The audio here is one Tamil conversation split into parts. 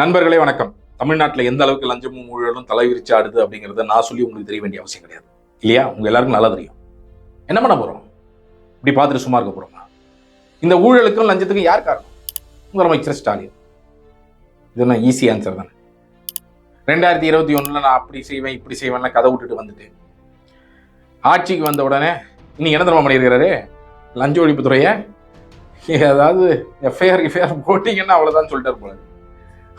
நண்பர்களே வணக்கம். தமிழ்நாட்டில் எந்த அளவுக்கு லஞ்சமும் ஊழலும் தலைவிரிச்சு ஆடுது அப்படிங்கிறத நான் சொல்லி உங்களுக்கு தெரிய வேண்டிய அவசியம் கிடையாது. இல்லையா? உங்க எல்லாருக்கும் நல்லா தெரியும். என்ன பண்ண போறோம்? இப்படி பார்த்துட்டு சும்மா இருக்க போறோமா? இந்த ஊழலுக்கும் லஞ்சத்துக்கும் யார் காரணம்? முதலமைச்சர் ஸ்டாலின். இது என்ன ஈஸி ஆன்சர் தானே. ரெண்டாயிரத்தி இருபத்தி ஒண்ணுல நான் அப்படி செய்வேன் இப்படி செய்வேன் கதை விட்டுட்டு வந்துட்டேன். ஆட்சிக்கு வந்த உடனே இன்னைக்கு என்ன தர்மம் பண்ணியிருக்கிறாரு? லஞ்ச ஒழிப்புத்துறையை? ஏதாவது எஃப்ஐஆர் எஃப்ஐஆர் போட்டிங்கன்னா அவ்வளோதான் சொல்லிட்டு போல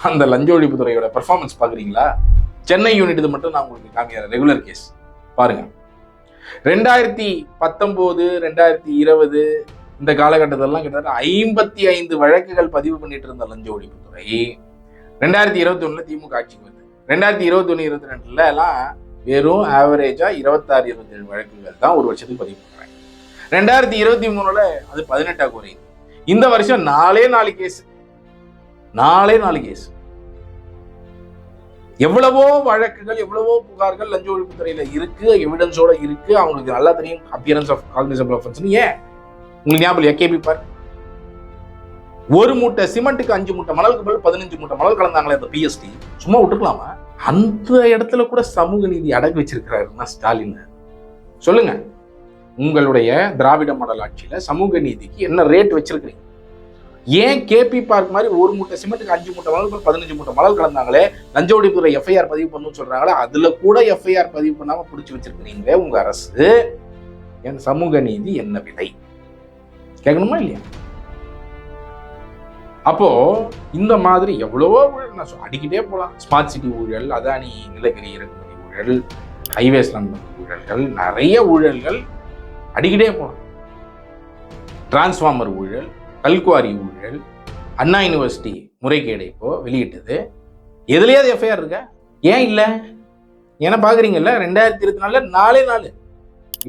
அந்த லஞ்ச ஒழிப்புத்துறையோட பெர்ஃபார்மன்ஸ் பார்க்குறீங்களா? சென்னை யூனிட் இது மட்டும் நான் உங்களுக்கு காமிக்கிறேன். ரெகுலர் கேஸ் பாருங்க. ரெண்டாயிரத்தி பத்தொம்போது ரெண்டாயிரத்தி இருபது இந்த காலகட்டத்திலலாம் கிட்டத்தட்ட ஐம்பத்தி ஐந்து வழக்குகள் பதிவு பண்ணிட்டு இருந்த லஞ்ச ஒழிப்புத்துறை. ரெண்டாயிரத்தி இருபத்தி ஒன்றில் திமுக ஆட்சிக்கு வருது ரெண்டாயிரத்தி இருபத்தி ஒன்று இருபத்தி ரெண்டுல எல்லாம் வெறும் ஆவரேஜாக இருபத்தாறு இருபத்தேழு வழக்குகள் தான் ஒரு வருஷத்துக்கு பதிவு பண்ணுறாங்க ரெண்டாயிரத்தி இருபத்தி மூணுல அது பதினெட்டாக குறையுது. இந்த வருஷம் நாலே நாலு கேஸ் நாளே நாலு கேஸ் எவ்வளவோ வழக்குகள் எவ்வளவோ புகார்கள் லஞ்ச ஒழிப்புத்துறையில இருக்கு எவிடன்ஸோட இருக்கு. அவங்களுக்கு நல்லா தெரியும் அப்பியரன்ஸ் ஆஃப் காக்னிசபிள் ஆஃபன்ஸ் ஏன்? உங்களுக்கு ஞாபகம் இல்லையா? கேபி பார்க் ஒரு மூட்டை சிமெண்ட்டுக்கு அஞ்சு மூட்டை மணலுக்கு பதில் பதினஞ்சு மூட்டை மணல் கலந்தாங்களே அந்த பிஎஸ்டி சும்மா விட்டுக்கலாமா அந்த இடத்துல கூட சமூக நீதி அடகு வச்சிருக்கிறாருன்னா ஸ்டாலின். சொல்லுங்க. உங்களுடைய திராவிட மாடல் ஆட்சியில சமூக நீதிக்கு என்ன ரேட் வச்சிருக்கிறீங்க? ஏன் கேபி பார்க் மாதிரி ஒரு மூட்டை சிமெண்ட்டுக்கு அஞ்சு மூட்டை மணல் பதினஞ்சு மூட்டை மணல் கலந்தாங்களே? லஞ்ச ஒழிப்புத்துறை எஃப்ஐஆர் பதிவு பண்ணணும்னு சொல்றாங்களே அதுல கூட எஃப்ஐஆர் பதிவு பண்ணாம பிடிச்சி வச்சிருக்கிறீங்களே உங்க அரசு? என் சமூக நீதி என்ன விலை கேட்கணுமா இல்லையா? அப்போ இந்த மாதிரி எவ்வளவோ ஊழல் நான் அடிக்கிட்டே போகலாம் ஸ்மார்ட் சிட்டி ஊழல் அதானி நிலக்கரி இறக்குமதி ஊழல் ஹைவேஸ் ஊழல்கள் நிறைய ஊழல்கள் அடிக்கிட்டே போகலாம் டிரான்ஸ்ஃபார்மர் ஊழல் கல்குவாரி ஊழல் அண்ணா யூனிவர்சிட்டி முறைகேடு இப்போ வெளியிட்டது எதுலயாவது எஃப்ஐஆர் இருக்கா? ஏன் இல்லை? ஏன்னா பார்க்குறீங்கல்ல ரெண்டாயிரத்தி இருபத்தி நாலில் நாலே நாலு.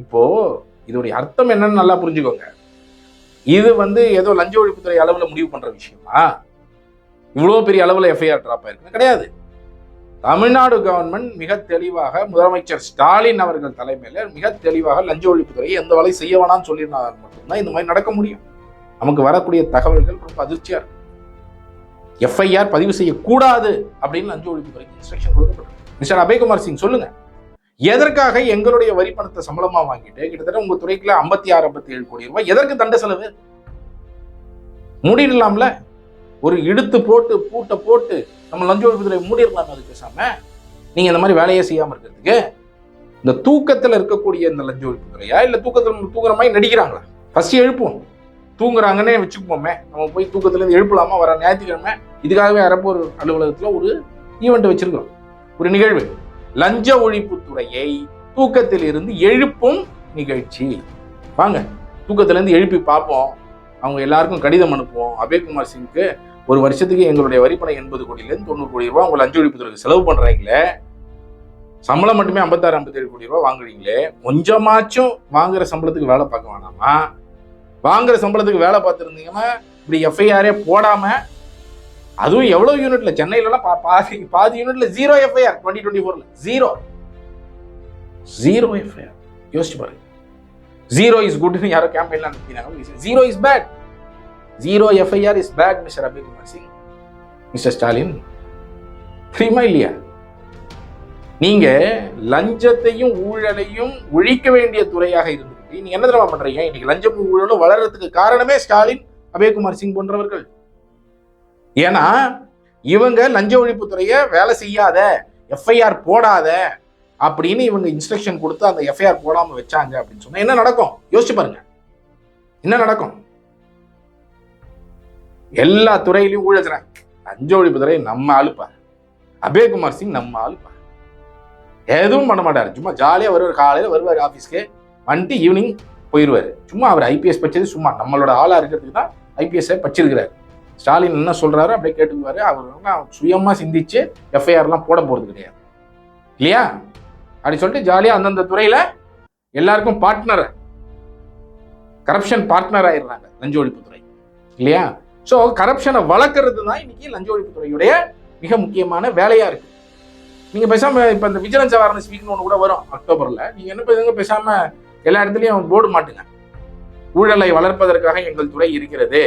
இப்போ இதோடைய அர்த்தம் என்னன்னு நல்லா புரிஞ்சுக்கோங்க. இது வந்து ஏதோ லஞ்ச ஒழிப்புத்துறை அளவில் முடிவு பண்ணுற விஷயமா? இவ்வளோ பெரிய அளவில் எஃப்ஐஆர் ட்ராப் ஆயிருக்கு கிடையாது. தமிழ்நாடு கவர்மெண்ட் மிக தெளிவாக முதலமைச்சர் ஸ்டாலின் அவர்கள் தலைமையில் மிக தெளிவாக லஞ்ச ஒழிப்புத்துறையை எந்த வேலையும் செய்ய வேணாம்னு சொல்லியிருந்தால் மட்டும்தான் இந்த மாதிரி நடக்க முடியும். நமக்கு வரக்கூடிய தகவல்கள் ரொம்ப அதிர்ச்சியாக இருக்கு. எஃப்ஐஆர் பதிவு செய்யக்கூடாது அப்படின்னு லஞ்ச ஒழிப்புத்துறைக்கு இன்ஸ்ட்ரக்ஷன் கொடுக்கப்பட்டிருக்கு. மிஸ்டர் அபய்குமார் சிங் சொல்லுங்க. எதற்காக எங்களுடைய வரி பணத்தை சம்பளமா வாங்கிட்டு கிட்டத்தட்ட உங்கள் துறைக்குள்ள ஐம்பத்தி ஆறு ஐம்பத்தி ஏழு கோடி ரூபாய் எதற்கு தண்ட செலவு? மூடிடலாம்ல. ஒரு இழுத்து போட்டு பூட்டை போட்டு நம்ம லஞ்ச ஒழிப்புத்துறை மூடிடலாம் அது பேசாம நீங்கள் இந்த மாதிரி வேலையே செய்யாமல் இருக்கிறதுக்கு இந்த தூக்கத்தில் இருக்கக்கூடிய இந்த லஞ்ச ஒழிப்புத்துறையா இல்லை தூக்கத்தில் தூக்குற மாதிரி நடிக்கிறாங்களா? ஃபஸ்ட்டு எழுப்புவோம். தூங்குறாங்கன்னே வச்சுக்குவோமே. நம்ம போய் தூக்கத்துலேருந்து எழுப்பலாமா? வர ஞாயிற்றுக்கிழமை இதுக்காகவே அரப்போர் அலுவலகத்தில் ஒரு ஈவெண்ட் வச்சிருக்கிறோம். ஒரு நிகழ்வு. லஞ்ச ஒழிப்புத்துறையை தூக்கத்தில் இருந்து எழுப்பும் நிகழ்ச்சி. வாங்க தூக்கத்திலேருந்து எழுப்பி பார்ப்போம். அவங்க எல்லாருக்கும் கடிதம் அனுப்புவோம். அபய்குமார் சிங்க்கு ஒரு வருஷத்துக்கு எங்களுடைய வரிப்பணம் எண்பது கோடியிலேருந்து தொண்ணூறு கோடி ரூபா உங்க லஞ்ச ஒழிப்புத்துறைக்கு செலவு பண்ணுறாங்களே சம்பளம் மட்டுமே ஐம்பத்தாறு ஐம்பத்தேழு கோடி ரூபா வாங்குறீங்களே? கொஞ்சமாச்சும் வாங்குற சம்பளத்துக்கு வேலை பார்க்க வேணாமா? வாங்குற சம்பளத்துக்கு வேலை பார்த்துருந்தீங்கன்னா இப்படி எஃப்ஐஆரே போடாம அதுவும் எவ்வளவு யூனிட்ல சென்னையிலலாம் பா- பாதி பாதி யூனிட்ல ஜீரோ எஃப்ஐஆர் டுவெண்ட்டி டுவெண்ட்டி ஃபோர்ல ஜீரோ ஜீரோ எஃப்ஐஆர் யோசிச்சு பாருங்க. ஜீரோ இஸ் குட்னு யாரோ கேம்பெயின்ல அனுப்பினாங்க zero is bad zero FIR is bad mister Abhikumar Singh mister Stalin தெரியுமா இல்லையா? நீங்க லஞ்சத்தையும் ஊழலையும் ஒழிக்க வேண்டிய துறையாக இருந்து நீங்க என்ன தெரியுமா பண்றீங்க? இன்னைக்கு லஞ்சம் ஊழலும் வளர்றதுக்கு காரணமே ஸ்டாலின் அபயகுமார் சிங் போன்றவர்கள். ஏன்னா இவங்க லஞ்ச ஒழிப்புத்துறையை வேலை செய்யாத எஃப்ஐஆர் போடாத அப்படின்னு இவங்க இன்ஸ்ட்ரக்ஷன் கொடுத்து அந்த எஃப்ஐஆர் போடாம வச்சாங்க அப்படின்னு சொன்னா என்ன நடக்கும்? யோசிச்சு பாருங்க. என்ன நடக்கும்? எல்லா துறையிலையும் ஊழல் லஞ்ச ஒழிப்புத்துறை நம்ம ஆளுப்பா அபயகுமார் சிங் நம்ம ஆளுப்பா எதுவும் பண்ண மாட்டார். சும்மா ஜாலியா வருவார். காலையில வருவார் ஆபீஸ்க்கு வந்துட்டு ஈவினிங் போயிடுவாரு சும்மா அவர் ஐபிஎஸ் படிச்சது சும்மா. நம்மளோட ஆளாக இருக்கிறதுக்கு தான் ஐபிஎஸ்ஸை பச்சிருக்கிறார் ஸ்டாலின் என்ன சொல்கிறாரோ அப்படியே கேட்டுக்குவாரு. அவர் சுயமாக சுயமா சிந்திச்சு எஃப்ஐஆர்லாம் போட போகிறது கிடையாது. இல்லையா? அப்படி சொல்லிட்டு ஜாலியாக அந்தந்த துறையில எல்லாருக்கும் பார்ட்னர் கரப்ஷன் பார்ட்னர் ஆயிடுறாங்க லஞ்ச ஒழிப்புத்துறை இல்லையா? ஸோ கரப்ஷனை வளர்க்குறது தான் இன்னைக்கு லஞ்ச ஒழிப்புத்துறையுடைய மிக முக்கியமான வேலையாக இருக்குது நீங்கள் பேசாமல் இப்போ இந்த விஜிலன்ஸ் அவேர்னஸ் வீக்னு ஒன்று கூட வரும் அக்டோபரில். நீங்க என்ன பண்ணுங்க பேசாமல் எல்லா இடத்துலையும் அவன் போட மாட்டுங்க. ஊழலை வளர்ப்பதற்காக எங்கள் துறை இருக்கிறது.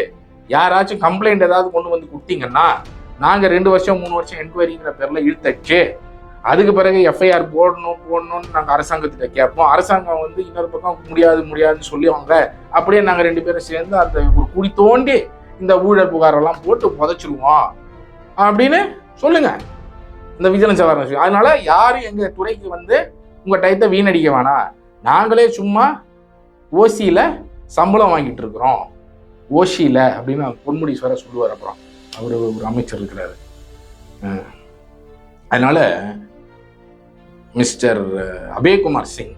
யாராச்சும் கம்ப்ளைண்ட் ஏதாவது கொண்டு வந்து கொடுத்தீங்கன்னா நாங்கள் ரெண்டு வருஷம் மூணு வருஷம் என்கொயரிங்கிற பேரில் இழுத்தச்சு. அதுக்கு பிறகு எஃப்ஐஆர் போடணும் போடணும்னு நாங்கள் அரசாங்கத்திட்ட கேட்போம். அரசாங்கம் வந்து இன்னொரு பக்கம் முடியாது முடியாதுன்னு சொல்லுவாங்க. அப்படியே நாங்கள் ரெண்டு பேரும் சேர்ந்து அந்த ஒரு குழி தோண்டி இந்த ஊழல் புகாரெல்லாம் போட்டு புதைச்சிருவோம். அப்படின்னு சொல்லுங்க. இந்த விஜிலன்ஸ் அவேர்னஸ் அதனால யாரும் எங்கள் துறைக்கு வந்து உங்கள் டயத்தை வீணடிக்க வேணாம். நாங்களே சும்மா ஓசியில் சம்பளம் வாங்கிட்டு இருக்கிறோம். ஓசியில் அப்படின்னு பொன்முடீஸ்வரர் சொல்லுவார் அப்புறம். அவர் ஒரு அமைச்சர் இருக்கிறாரு. அதனால் மிஸ்டர் அபயகுமார் சிங்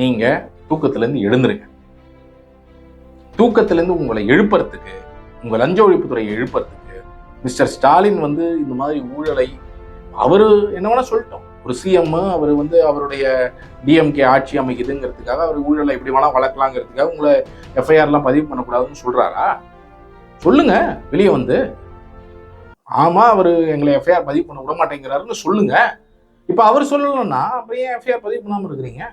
நீங்கள் தூக்கத்துலேருந்து எழுந்துருங்க. தூக்கத்துலேருந்து உங்களை எழுப்புறதுக்கு உங்கள் லஞ்ச ஒழிப்புத்துறையை எழுப்புறதுக்கு மிஸ்டர் ஸ்டாலின் வந்து இந்த மாதிரி ஊழலை அவர் என்ன வேணால் சொல்லிட்டோம். ஒரு சிஎம் அவர் வந்து அவருடைய டிஎம்கே ஆட்சி அமைக்குதுங்கிறதுக்காக அவர் ஊழலை எப்படி வேணால் வளர்க்கலாங்கிறதுக்காக உங்களை எஃப்ஐஆர்லாம் பதிவு பண்ணக்கூடாதுன்னு சொல்கிறாரா சொல்லுங்க வெளியே வந்து. ஆமாம் அவர் எங்களை எஃப்ஐஆர் பதிவு பண்ண விட மாட்டேங்கிறாருன்னு சொல்லுங்க. இப்போ அவர் சொல்லலைன்னா அப்படியே எஃப்ஐஆர் பதிவு பண்ணாமல் இருக்கிறீங்க?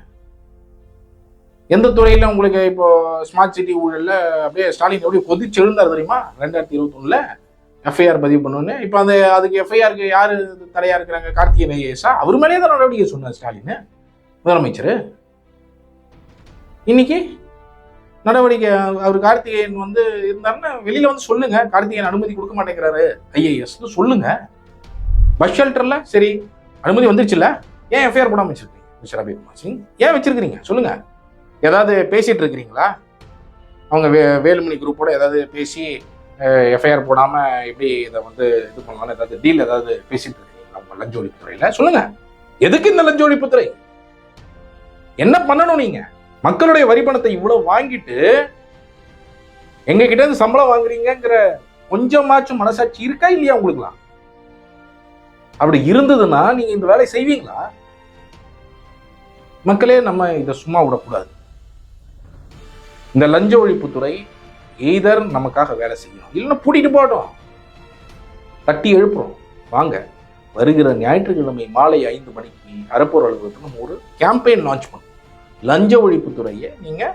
எந்த துறையில் உங்களுக்கு இப்போ ஸ்மார்ட் சிட்டி ஊழலில் அப்படியே ஸ்டாலின் எப்படி கொதிச்செழுந்தார் தெரியுமா? ரெண்டாயிரத்தி இருபத்தொன்னில்? எஃப்ஐஆர் பதிவு பண்ணோன்னு இப்போ அந்த அதுக்கு எஃப்ஐஆருக்கு யார் தடையாக இருக்கிறாங்க? கார்த்திகேயன் ஐஏஎஸ்ஆ அவர் மேலேயே தான் நடவடிக்கை சொன்னார் ஸ்டாலின் முதலமைச்சர். இன்னைக்கு நடவடிக்கை அவர் கார்த்திகேயன் வந்து இருந்தாருன்னா வெளியில் வந்து சொல்லுங்க. கார்த்திகேயன் அனுமதி கொடுக்க மாட்டேங்கிறாரு. ஐஏஎஸ் சொல்லுங்க. பஸ் ஷெல்டரில் சரி அனுமதி வந்துருச்சுல்ல. ஏன் எஃப்ஐஆர் போட வச்சிருக்கீங்க? மிஸ்டர் அபிகுமார் சிங் ஏன் வச்சிருக்கிறீங்க? சொல்லுங்க. ஏதாவது பேசிட்டு இருக்கிறீங்களா? அவங்க வே வேலுமணி குரூப்போட ஏதாவது பேசி எஃப்ஐஆர் போடாம எப்படி இதை வந்து இது பண்ணலாம் ஏதாவது டீல் ஏதாவது பேசிட்டு இருக்கீங்களா உங்க லஞ்ச ஒழிப்புத்துறையில? சொல்லுங்க. எதுக்கு இந்த லஞ்ச ஒழிப்புத்துறை? என்ன பண்ணணும் நீங்க? மக்களுடைய வரி பணத்தை இவ்வளவு வாங்கிட்டு எங்க கிட்ட இருந்து சம்பளம் வாங்குறீங்கிற கொஞ்சமாச்சும் மனசாட்சி இருக்கா இல்லையா உங்களுக்குலாம் அப்படி இருந்ததுன்னா நீங்க இந்த வேலையை செய்வீங்களா? மக்களே நம்ம இதை சும்மா விடக்கூடாது. இந்த லஞ்ச ஒழிப்புத்துறை எய்தர் நமக்காக வேலை செய்யணும். இல்லைன்னா பூட்டிட்டு போட்டோம் தட்டி எழுப்புறோம். வாங்க வருகிற ஞாயிற்றுக்கிழமை மாலை ஐந்து மணிக்கு அறப்போர் அலுவலகத்தில் நம்ம ஒரு கேம்பெயின் லான்ச் பண்ணுவோம் லஞ்ச ஒழிப்புத்துறையை நீங்கள்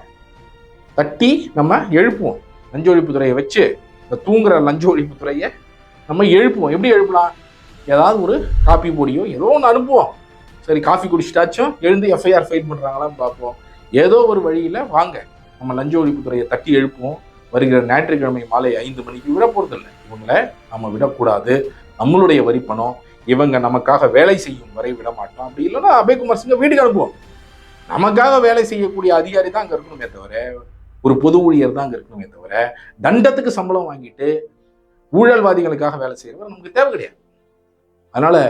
தட்டி நம்ம எழுப்புவோம். லஞ்ச ஒழிப்புத்துறையை வச்சு இந்த தூங்குற லஞ்ச ஒழிப்புத்துறையை நம்ம எழுப்புவோம். எப்படி எழுப்பலாம்? ஏதாவது ஒரு காப்பி பொடியோ ஏதோ ஒன்று அனுப்புவோம். சரி காஃபி குடிச்சிட்டாச்சும் எழுந்து எஃப்ஐஆர் ஃபைல் பண்ணுறாங்களான்னு பார்ப்போம். ஏதோ ஒரு வழியில் வாங்க நம்ம லஞ்ச ஒழிப்புத்துறையை தட்டி எழுப்புவோம். வருகிற ஞாயிற்றுக்கிழமை மாலை ஐந்து மணிக்கு விட இவங்களை நம்ம விடக்கூடாது. நம்மளுடைய வரி பணம். இவங்க நமக்காக வேலை செய்யும் வரை விட மாட்டோம். அப்படி இல்லைன்னா அபய்குமார் சிங்க வீட்டுக்கு அனுப்புவோம். நமக்காக வேலை செய்யக்கூடிய அதிகாரி தான் அங்கே இருக்கணுமே தவிர ஒரு பொது ஊழியர் தான் அங்கே இருக்கணுமே தவிர தண்டத்துக்கு சம்பளம் வாங்கிட்டு ஊழல்வாதிகளுக்காக வேலை செய்கிறவர் நமக்கு தேவை கிடையாது. அதனால்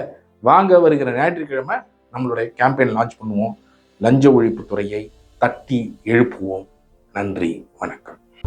வாங்க வருகிற ஞாயிற்றுக்கிழமை நம்மளுடைய கேம்பெயின் லான்ச் பண்ணுவோம். லஞ்ச ஒழிப்பு துறையை தட்டி எழுப்புவோம். நன்றி. வணக்கம்.